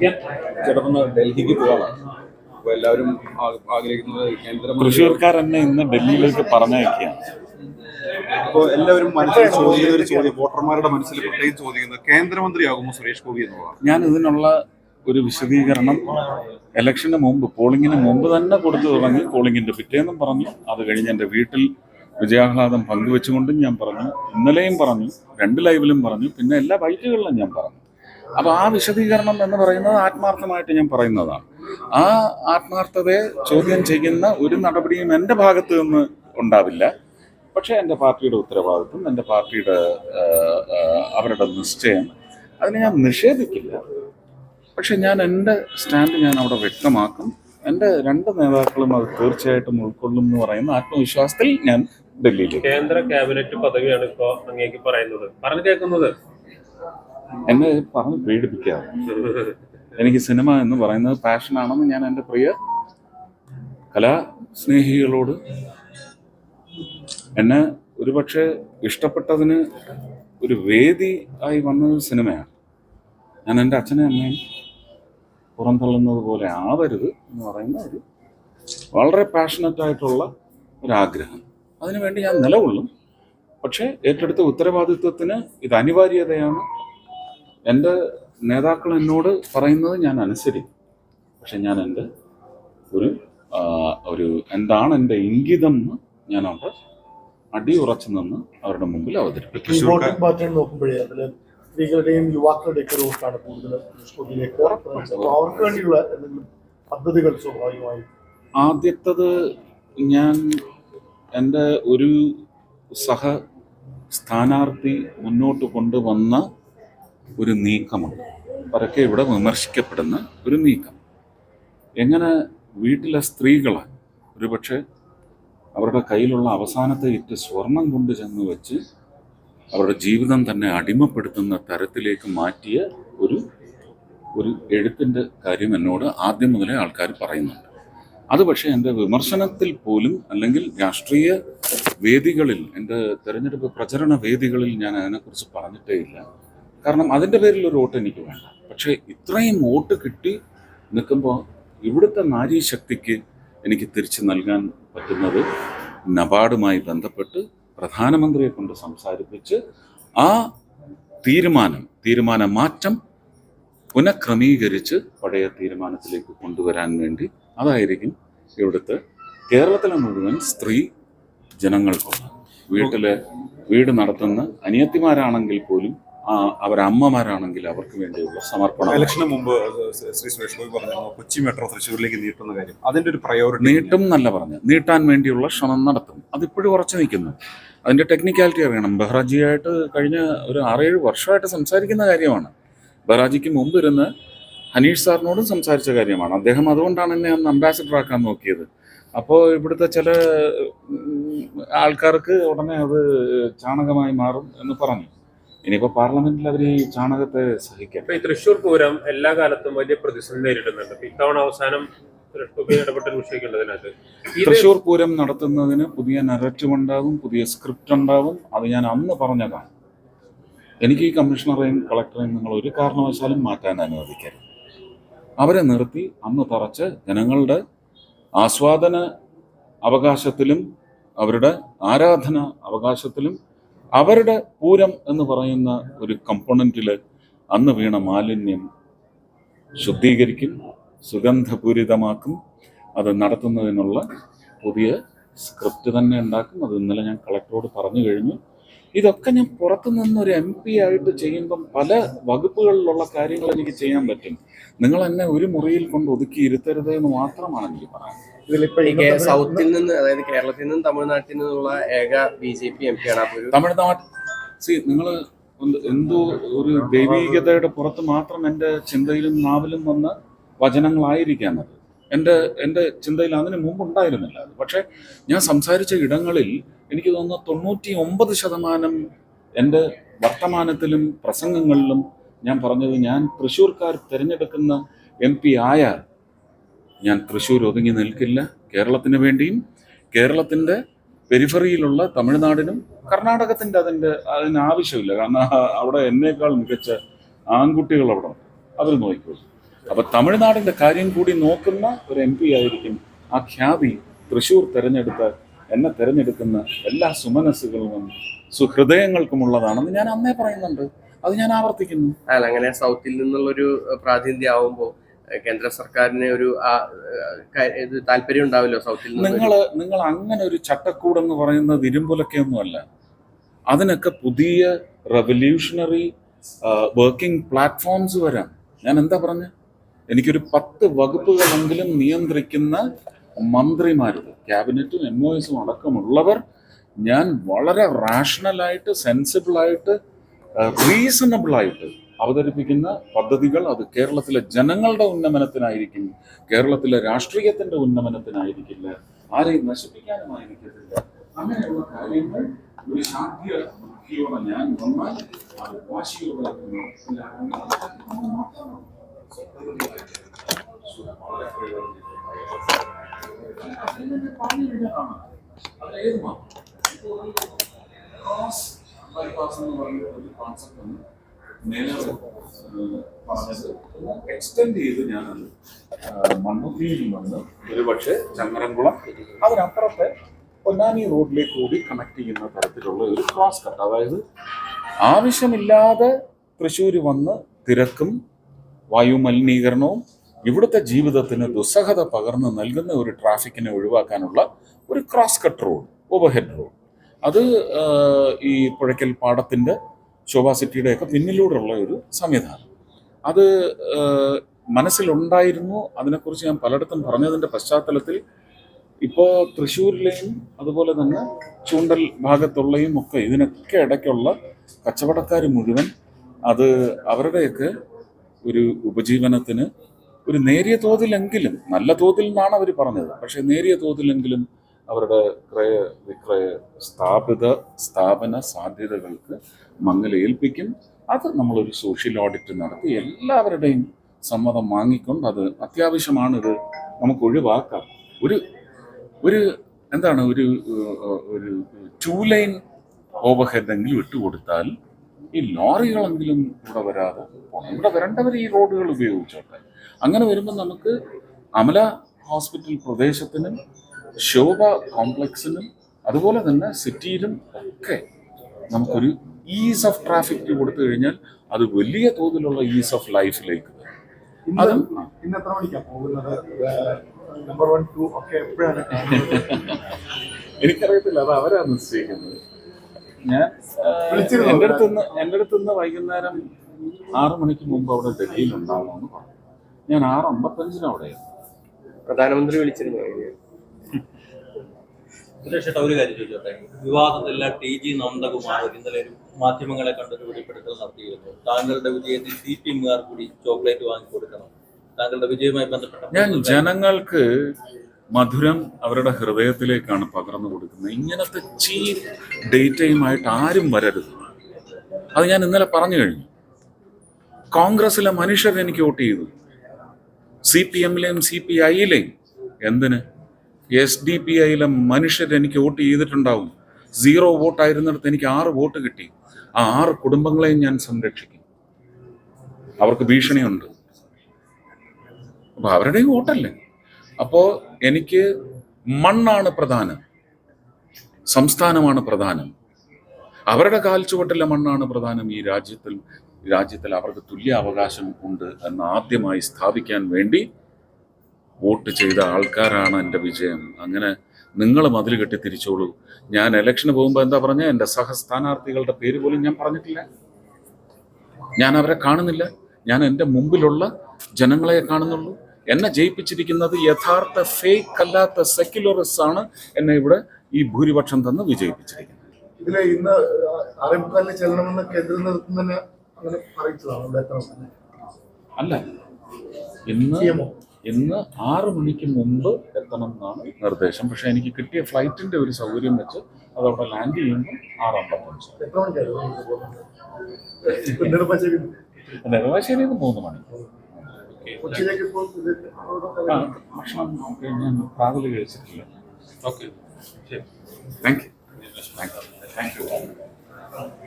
ചേട്ടൻ ഡൽഹിക്ക് പോകാനാണ് അപ്പോൾ എല്ലാവരും ആഗ്രഹിക്കുന്നത് കേന്ദ്രമന്ത്രി തൃശ്ശൂർക്കാർ എന്നെ ഇന്ന് ഡൽഹിയിലേക്ക് പറഞ്ഞയക്കുകയാണ്. അപ്പോൾ എല്ലാവരും മനസ്സിൽ ചോദിക്കുന്ന ഒരു ചോദ്യം വോട്ടർമാരുടെ മനസ്സിൽ പ്രത്യേകം ചോദിക്കുന്നത് കേന്ദ്രമന്ത്രിയാകുമോ സുരേഷ് ഗോപി എന്നുള്ളതാണ്. ഞാൻ ഇതിനുള്ള ഒരു വിശദീകരണം ഇലക്ഷന് മുമ്പ് പോളിങ്ങിന് മുമ്പ് തന്നെ കൊടുത്തു തുടങ്ങി. പോളിംഗിന്റെ പിറ്റേന്നും പറഞ്ഞു. അത് കഴിഞ്ഞ് എന്റെ വീട്ടിൽ വിജയാഹ്ലാദം പങ്കുവെച്ചുകൊണ്ടും ഞാൻ പറഞ്ഞു. ഇന്നലെയും പറഞ്ഞു രണ്ട് ലൈവിലും പറഞ്ഞു. പിന്നെ എല്ലാ ബൈറ്റുകളിലും ഞാൻ പറഞ്ഞു. അപ്പോൾ ആ വിശദീകരണം എന്ന് പറയുന്നത് ആത്മാർത്ഥമായിട്ട് ഞാൻ പറയുന്നതാണ്. ആ ആത്മാർത്ഥതയെ ചോദ്യം ചെയ്യുന്ന ഒരു നടപടിയും എന്റെ ഭാഗത്ത് നിന്ന് ഉണ്ടാവില്ല. പക്ഷേ എന്റെ പാർട്ടിയുടെ ഉത്തരവാദിത്വം എന്റെ പാർട്ടിയുടെ അവരുടെ നിശ്ചയം. അതിനെ ഞാൻ നിഷേധിക്കില്ല. പക്ഷെ ഞാൻ എന്റെ സ്റ്റാൻഡ് ഞാൻ അവിടെ വ്യക്തമാക്കും. എന്റെ രണ്ട് നേതാക്കളും അത് തീർച്ചയായിട്ടും ഉൾക്കൊള്ളും എന്ന് പറയുന്ന ആത്മവിശ്വാസത്തിൽ ഞാൻ ഡൽഹിയിൽ കേന്ദ്ര ക്യാബിനറ്റ് പദവിയാണ് ഇപ്പോൾ അങ്ങേക്ക് പറയുന്നത്. പറഞ്ഞു കേൾക്കുന്നത് എന്നെ പറഞ്ഞ് പേടിപ്പിക്കാതെ എനിക്ക് സിനിമ എന്ന് പറയുന്നത് പാഷനാണെന്ന് ഞാൻ എന്റെ പ്രിയ കലാസ്നേഹികളോട് എന്നെ ഒരുപക്ഷെ ഇഷ്ടപ്പെട്ടതിന് ഒരു വേദി ആയി വന്നത് സിനിമയാണ്. ഞാൻ എന്റെ അച്ഛനെയും അമ്മയും പുറന്തള്ളുന്നത് പോലെ ആവരുത് എന്ന് പറയുന്ന ഒരു വളരെ പാഷനറ്റ് ആയിട്ടുള്ള ഒരാഗ്രഹം. അതിനുവേണ്ടി ഞാൻ നിലകൊള്ളും. പക്ഷേ ഏറ്റെടുത്ത ഉത്തരവാദിത്വത്തിന് ഇത് അനിവാര്യതയാണ്. എന്റെ നേതാക്കൾ എന്നോട് പറയുന്നത് ഞാൻ അനുസരിക്കും. പക്ഷെ ഞാൻ എന്റെ ഒരു ഒരു എന്താണ് എന്റെ ഇംഗിതം എന്ന് ഞാൻ അവിടെ അടിയുറച്ചു നിന്ന് അവരുടെ മുമ്പിൽ അവതരിപ്പിക്കും. ഈ വോട്ടിംഗ് പാറ്റേൺ നോക്കുമ്പോഴേ അതിൽ സ്ത്രീകളുടെയും യുവാക്കളുടെയും ഒക്കെ വോട്ടാണ് കൂടുതൽ സ്കൂളിലേക്ക് അപ്പോൾ അവർക്ക് വേണ്ടിയുള്ള എന്തെങ്കിലും പദ്ധതികൾ സ്വാഭാവികമായി ആദ്യത്തത് ഞാൻ എന്റെ ഒരു സഹ സ്ഥാനാർത്ഥി മുന്നോട്ട് കൊണ്ടുവന്ന ഒരു നീക്കമുണ്ട് പരക്കെ ഇവിടെ വിമർശിക്കപ്പെടുന്ന ഒരു നീക്കം. എങ്ങനെ വീട്ടിലെ സ്ത്രീകളെ ഒരുപക്ഷെ അവരുടെ കയ്യിലുള്ള അവസാനത്തെ ഇറ്റ് സ്വർണം കൊണ്ട് ചെന്ന് വെച്ച് അവരുടെ ജീവിതം തന്നെ അടിമപ്പെടുത്തുന്ന തരത്തിലേക്ക് മാറ്റിയ ഒരു ഒരു എഴുത്തിന്റെ കാര്യം എന്നോട് ആദ്യം മുതലേ ആൾക്കാർ പറയുന്നുണ്ട്. അത് പക്ഷേ എന്റെ വിമർശനത്തിൽ പോലും അല്ലെങ്കിൽ രാഷ്ട്രീയ വേദികളിൽ എന്റെ തെരഞ്ഞെടുപ്പ് പ്രചരണ വേദികളിൽ ഞാൻ അതിനെക്കുറിച്ച് പറഞ്ഞിട്ടേ ഇല്ല. കാരണം അതിന്റെ പേരിൽ ഒരു വോട്ട് എനിക്ക് വേണ്ട. പക്ഷേ ഇത്രയും വോട്ട് കിട്ടി നിൽക്കുമ്പോൾ ഇവിടുത്തെ നാരീശക്തിക്ക് എനിക്ക് തിരിച്ചു നൽകാൻ പറ്റുന്നത് നബാർഡുമായി ബന്ധപ്പെട്ട് പ്രധാനമന്ത്രിയെ കൊണ്ട് സംസാരിപ്പിച്ച് ആ തീരുമാനം തീരുമാന മാറ്റം പുനഃക്രമീകരിച്ച് പഴയ തീരുമാനത്തിലേക്ക് കൊണ്ടുവരാൻ വേണ്ടി അതായിരിക്കും ഇവിടുത്തെ കേരളത്തിലെ മുഴുവൻ സ്ത്രീ ജനങ്ങൾക്കുള്ള. വീട്ടിലെ വീട് നടത്തുന്ന അനിയത്തിമാരാണെങ്കിൽ പോലും അവരമ്മമാരാണെങ്കിൽ അവർക്ക് വേണ്ടിയുള്ള സമർപ്പണം. ഇലക്ഷന് മുമ്പ് ശ്രീ സുരേഷ് ഗോപി പറഞ്ഞു കൊച്ചി മെട്രോ തൃശ്ശൂരിലേക്ക് നീട്ടുന്ന കാര്യം. അതിന്റെ ഒരു പ്രയോറിറ്റി നീട്ടും എന്നല്ല പറഞ്ഞു നീട്ടാൻ വേണ്ടിയുള്ള ശ്രമം നടത്തും. അതിപ്പോഴും ഉറച്ചു നിൽക്കുന്നു. അതിന്റെ ടെക്നിക്കാലിറ്റി അറിയണം. ബഹ്റാജിയായിട്ട് കഴിഞ്ഞ ഒരു ആറേഴ് വർഷമായിട്ട് സംസാരിക്കുന്ന കാര്യമാണ്. ബഹ്റാജിക്ക് മുമ്പ് ഇരുന്ന് ഹനീഷ് സാറിനോടും സംസാരിച്ച കാര്യമാണ്. അദ്ദേഹം അതുകൊണ്ടാണ് എന്നെ അന്ന് അംബാസിഡർ ആക്കാൻ നോക്കിയത്. അപ്പോൾ ഇവിടുത്തെ ചില ആൾക്കാർക്ക് ഉടനെ അത് ചാണകമായി മാറും എന്ന് പറഞ്ഞു. ഇനിയിപ്പോൾ പാർലമെന്റിൽ അവർ ഈ ചാണകത്തെ സഹിക്കാം ഇപ്പൊ ഈ തൃശ്ശൂർ പൂരം എല്ലാ കാലത്തും വലിയ പ്രതിസന്ധി നേരിടുന്നുണ്ട്. ഇപ്പൊ ഇത്തവണ അവസാനം തൃശൂർ ഇടപെട്ട ഒരു വിഷയമൊക്കെ അതിനകത്ത് തൃശ്ശൂർ പൂരം നടത്തുന്നതിന് പുതിയ നരറ്റീവ് ഉണ്ടാകും പുതിയ സ്ക്രിപ്റ്റ് ഉണ്ടാകും. അത് ഞാൻ അന്ന് പറഞ്ഞതാണ്. എനിക്ക് ഈ കമ്മീഷണറെയും കളക്ടറെയും നിങ്ങൾ ഒരു കാരണവശാലും മാറ്റാൻ അനുവദിക്കരുത്. അവരെ നിർത്തി അന്ന് തറച്ച് ജനങ്ങളുടെ ആസ്വാദന അവകാശത്തിലും അവരുടെ ആരാധന അവകാശത്തിലും അവരുടെ പൂരം എന്ന് പറയുന്ന ഒരു കമ്പോണന്റിൽ അന്ന് വീണ മാലിന്യം ശുദ്ധീകരിക്കും സുഗന്ധപൂരിതമാക്കും. അത് നടത്തുന്നതിനുള്ള പുതിയ സ്ക്രിപ്റ്റ് തന്നെ ഉണ്ടാക്കും. അത് ഇന്നലെ ഞാൻ കളക്ടറോട് പറഞ്ഞു കഴിഞ്ഞു. ഇതൊക്കെ ഞാൻ പുറത്തു നിന്നൊരു എം പി ആയിട്ട് ചെയ്യുമ്പം പല വകുപ്പുകളിലുള്ള കാര്യങ്ങൾ എനിക്ക് ചെയ്യാൻ പറ്റും. നിങ്ങൾ എന്നെ ഒരു മുറിയിൽ കൊണ്ട് ഒതുക്കി ഇരുത്തരുത് എന്ന് മാത്രമാണ് എനിക്ക് പറയാൻ ഇതിലിപ്പോ സൗത്തിൽ നിന്ന് അതായത് കേരളത്തിൽ നിന്നും തമിഴ്നാട്ടിൽ നിന്നുള്ള ഏക B J P M P ആണ് തമിഴ്നാട് സി നിങ്ങൾ എന്തോ ഒരു ദൈവീകതയുടെ പുറത്ത് മാത്രം എന്റെ ചിന്തയിലും നാവിലും വന്ന വചനങ്ങളായിരിക്കാം അത്. എന്റെ എന്റെ ചിന്തയിൽ അതിന് മുമ്പ് ഉണ്ടായിരുന്നില്ല അത്. പക്ഷേ ഞാൻ സംസാരിച്ച ഇടങ്ങളിൽ എനിക്ക് തോന്നുന്ന തൊണ്ണൂറ്റി ഒമ്പത് ശതമാനം എന്റെ വർത്തമാനത്തിലും പ്രസംഗങ്ങളിലും ഞാൻ പറഞ്ഞത് ഞാൻ തൃശ്ശൂർക്കാർ തിരഞ്ഞെടുക്കുന്ന എം പി ആയാൽ ഞാൻ തൃശ്ശൂർ ഒതുങ്ങി നിൽക്കില്ല കേരളത്തിന് വേണ്ടിയും കേരളത്തിന്റെ പെരിഫറിയിലുള്ള തമിഴ്നാടിനും കർണാടകത്തിന്റെ അതിന്റെ അതിന് ആവശ്യമില്ല. കാരണം അവിടെ എന്നേക്കാൾ മികച്ച ആൺകുട്ടികൾ അവിടെ അവർ നോക്കിക്കോളൂ. അപ്പൊ തമിഴ്നാടിന്റെ കാര്യം കൂടി നോക്കുന്ന ഒരു എം പി ആയിരിക്കും ആ ഖ്യാതി തൃശൂർ തെരഞ്ഞെടുത്ത എന്നെ തെരഞ്ഞെടുക്കുന്ന എല്ലാ സുമനസ്സുകളും സുഹൃദയങ്ങൾക്കുമുള്ളതാണെന്ന് ഞാൻ അന്നേ പറയുന്നുണ്ട്. അത് ഞാൻ ആവർത്തിക്കുന്നു. അല്ല അങ്ങനെ സൗത്തിൽ നിന്നുള്ളൊരു പ്രാതിനിധ്യം ആവുമ്പോൾ കേന്ദ്ര സർക്കാരിന് ഒരു ഇത് താല്പര്യം ഉണ്ടാവില്ലോ സൗത്തിൽ നിങ്ങൾ നിങ്ങൾ അങ്ങനെ ഒരു ചട്ടക്കൂട് ചട്ടക്കൂടെന്ന് പറയുന്നത് ഇരുമ്പുലക്കൊന്നുമല്ല അതിനൊക്കെ പുതിയ റെവല്യൂഷണറി വർക്കിംഗ് പ്ലാറ്റ്ഫോംസ് വരാം. ഞാൻ എന്താ പറഞ്ഞ? എനിക്കൊരു പത്ത് വകുപ്പുകളെങ്കിലും നിയന്ത്രിക്കുന്ന മന്ത്രിമാരുത് ക്യാബിനറ്റും എം ഒ എസും അടക്കമുള്ളവർ ഞാൻ വളരെ റാഷണലായിട്ട് സെൻസിബിളായിട്ട് റീസണബിളായിട്ട് അവതരിപ്പിക്കുന്ന പദ്ധതികൾ അത് കേരളത്തിലെ ജനങ്ങളുടെ ഉന്നമനത്തിനായിരിക്കും കേരളത്തിലെ രാഷ്ട്രീയത്തിന്റെ ഉന്നമനത്തിനായിരിക്കില്ല. ആരെയും നശിപ്പിക്കാനുമായിരിക്കത്തില്ല അങ്ങനെയുള്ള കാര്യങ്ങൾ ഒരു ശാന്തി ബുദ്ധിയോടെ ഞാൻ വന്നാൽ അത് വാശിയോടെ ബൈപ്പാസ് എന്ന് പറയുന്ന ഒരു കോൺസെപ്റ്റ് നേരെ പറഞ്ഞത്. എക്സ്റ്റെൻഡ് ചെയ്ത് ഞാനത് മണ്ണുത്തിയിൽ വന്ന് ഒരുപക്ഷെ ചങ്ങരംകുളം അതിനപ്പുറത്തെ പൊന്നാനി റോഡിലേക്ക് കൂടി കണക്ട് ചെയ്യുന്ന തരത്തിലുള്ള ഒരു ക്രോസ് കട്ട് അതായത് ആവശ്യമില്ലാതെ തൃശ്ശൂർ വന്ന് തിരക്കും വായു മലിനീകരണവും ഇവിടുത്തെ ജീവിതത്തിന് ദുസ്സഹത പകർന്ന് നൽകുന്ന ഒരു ട്രാഫിക്കിനെ ഒഴിവാക്കാനുള്ള ഒരു cross cut road overhead road അത് ഈ പുഴയ്ക്കൽ പാടത്തിന്റെ ശോഭാ സിറ്റിയുടെയൊക്കെ പിന്നിലൂടെയുള്ള ഒരു സംവിധാനം. അത് മനസ്സിലുണ്ടായിരുന്നു. അതിനെക്കുറിച്ച് ഞാൻ പലയിടത്തും പറഞ്ഞതിന്റെ പശ്ചാത്തലത്തിൽ ഇപ്പോൾ തൃശ്ശൂരിലെയും അതുപോലെ തന്നെ ചൂണ്ടൽ ഭാഗത്തുള്ളയും ഒക്കെ ഇതിനൊക്കെ ഇടയ്ക്കുള്ള കച്ചവടക്കാർ മുഴുവൻ അത് അവരുടെയൊക്കെ ഒരു ഉപജീവനത്തിന് ഒരു നേരിയ തോതിലെങ്കിലും നല്ല തോതിൽ നിന്നാണ് അവർ പറഞ്ഞത് പക്ഷേ നേരിയ തോതിലെങ്കിലും അവരുടെ ക്രയ വിക്രയ സ്ഥാപിത സ്ഥാപന സാധ്യതകൾക്ക് മങ്ങലേൽപ്പിക്കും. അത് നമ്മളൊരു സോഷ്യൽ ഓഡിറ്റ് നടത്തി എല്ലാവരുടെയും സമ്മതം വാങ്ങിക്കൊണ്ട് അത് അത്യാവശ്യമാണിത് നമുക്ക് ഒഴിവാക്കാം. ഒരു ഒരു എന്താണ് ഒരു ഒരു ടൂ ലൈൻ ഓവർഹെഡ് എങ്കിലും ഇട്ടുകൊടുത്താൽ ഈ ലോറികളെങ്കിലും ഇവിടെ വരാതെ പോകണം ഇവിടെ വരേണ്ടവർ ഈ റോഡുകൾ ഉപയോഗിച്ചോട്ടെ. അങ്ങനെ വരുമ്പോൾ നമുക്ക് അമല ഹോസ്പിറ്റൽ പ്രദേശത്തിനും ശോഭ കോംപ്ലക്സിലും അതുപോലെ തന്നെ സിറ്റിയിലും ഒക്കെ നമുക്കൊരു ഈസ് ഓഫ് ട്രാഫിക് കൊടുത്തു കഴിഞ്ഞാൽ അത് വലിയ തോതിലുള്ള ഈസ് ഓഫ് ലൈഫിലേക്ക് വരും. ഇന്ന് അതും ഇന്ന് എത്ര മണിക്കാണ് പോകുന്നത്? നമ്പർ വൺ ടു ഒക്കെ എപ്പോഴാണ് എനിക്കറിയത്തില്ല അത് അവരാ നിശ്ചയിക്കുന്നത്. ഞാൻ? എന്റെ അടുത്തുനിന്ന് എന്റെ അടുത്തുനിന്ന് വൈകുന്നേരം ആറ് മണിക്ക് മുമ്പ് അവിടെ ഡൽഹിയിൽ ഉണ്ടാവണമെന്ന് പറഞ്ഞു. ഞാൻ ആറ് അമ്പത്തഞ്ചിന് അവിടെ പ്രധാനമന്ത്രി വിളിച്ചിരുന്നു? സുരേഷേട്ട ഒരു ടി ജി നന്ദകുമാർ ഇന്നലെ ഒരു മാധ്യമങ്ങളെ കണ്ടൊരു വെളിപ്പെടുത്തൽ നടത്തിയിരുന്നു. താങ്കളുടെ വിജയത്തിൽ സി പി എമ്മുകാർ കൂടി ചോക്ലേറ്റ് വാങ്ങി കൊടുക്കണം. താങ്കളുടെ വിജയവുമായി ബന്ധപ്പെട്ട ഞാൻ ജനങ്ങൾക്ക് മധുരം അവരുടെ ഹൃദയത്തിലേക്കാണ് പകർന്നു കൊടുക്കുന്നത്. ഇങ്ങനത്തെ ചീപ്പ് ഡേറ്റയുമായിട്ട് ആരും വരരുത്. അത് ഞാൻ ഇന്നലെ പറഞ്ഞു കഴിഞ്ഞു. കോൺഗ്രസിലെ മനുഷ്യർ എനിക്ക് വോട്ട് ചെയ്തു. സി പി എമ്മിലെയും സി പി ഐയിലെയും എന്തിന്? എസ് ഡി പി ഐയിലെ മനുഷ്യർ എനിക്ക് വോട്ട് ചെയ്തിട്ടുണ്ടാവും. സീറോ വോട്ടായിരുന്നിടത്ത് എനിക്ക് ആറ് വോട്ട് കിട്ടി. ആ ആറ് കുടുംബങ്ങളെയും ഞാൻ സംരക്ഷിക്കും. അവർക്ക് ഭീഷണിയുണ്ട്. അപ്പൊ അവരുടെയും വോട്ടല്ലേ? അപ്പോ എനിക്ക് മണ്ണാണ് പ്രധാനം. സംസ്ഥാനമാണ് പ്രധാനം. അവരുടെ കാൽച്ചുവട്ടിലെ മണ്ണാണ് പ്രധാനം. ഈ രാജ്യത്തിൽ രാജ്യത്തിൽ അവർക്ക് തുല്യ അവകാശം ഉണ്ട് എന്ന് ആദ്യമായി സ്ഥാപിക്കാൻ വേണ്ടി വോട്ട് ചെയ്ത ആൾക്കാരാണ് എന്റെ വിജയം. അങ്ങനെ നിങ്ങൾ മതിൽ കെട്ടി തിരിച്ചോളൂ. ഞാൻ ഇലക്ഷന് പോകുമ്പോൾ എന്താ പറഞ്ഞ? എന്റെ സഹസ്ഥാനാർത്ഥികളുടെ പേര് പോലും ഞാൻ പറഞ്ഞിട്ടില്ല. ഞാൻ അവരെ കാണുന്നില്ല. ഞാൻ എന്റെ മുമ്പിലുള്ള ജനങ്ങളെ കാണുന്നുള്ളൂ. എന്നെ ജയിപ്പിച്ചിരിക്കുന്നത് യഥാർത്ഥ ഫേക്ക് അല്ലാത്ത സെക്യുലറിസ്റ്റ് ആണ് എന്നെ ഇവിടെ ഈ ഭൂരിപക്ഷം തന്ന് വിജയിപ്പിച്ചിരിക്കുന്നത്. ഇതിലെ ഇന്ന് ആറേമുക്കാലിന് ചെല്ലണമെന്ന് കേന്ദ്ര നേതൃത്വം തന്നെ അങ്ങനെ അറിയിച്ചതാണ്? അല്ല. ഇന്ന്. ഇന്ന് ആറ് മണിക്ക് മുമ്പ് എത്തണം എന്നാണ് നിർദ്ദേശം. പക്ഷെ എനിക്ക് കിട്ടിയ ഫ്ലൈറ്റിന്റെ ഒരു സൗകര്യം വെച്ച് അതവിടെ ലാൻഡ് ചെയ്യുമ്പോൾ ആറ് അമ്പത്തഞ്ച്. നെടുമ്പാശ്ശേരി മൂന്ന് മണി. ഭക്ഷണം ഞാൻ ട്രാവൽ കഴിച്ചിട്ടില്ല. Okay. Thank you thank you thank you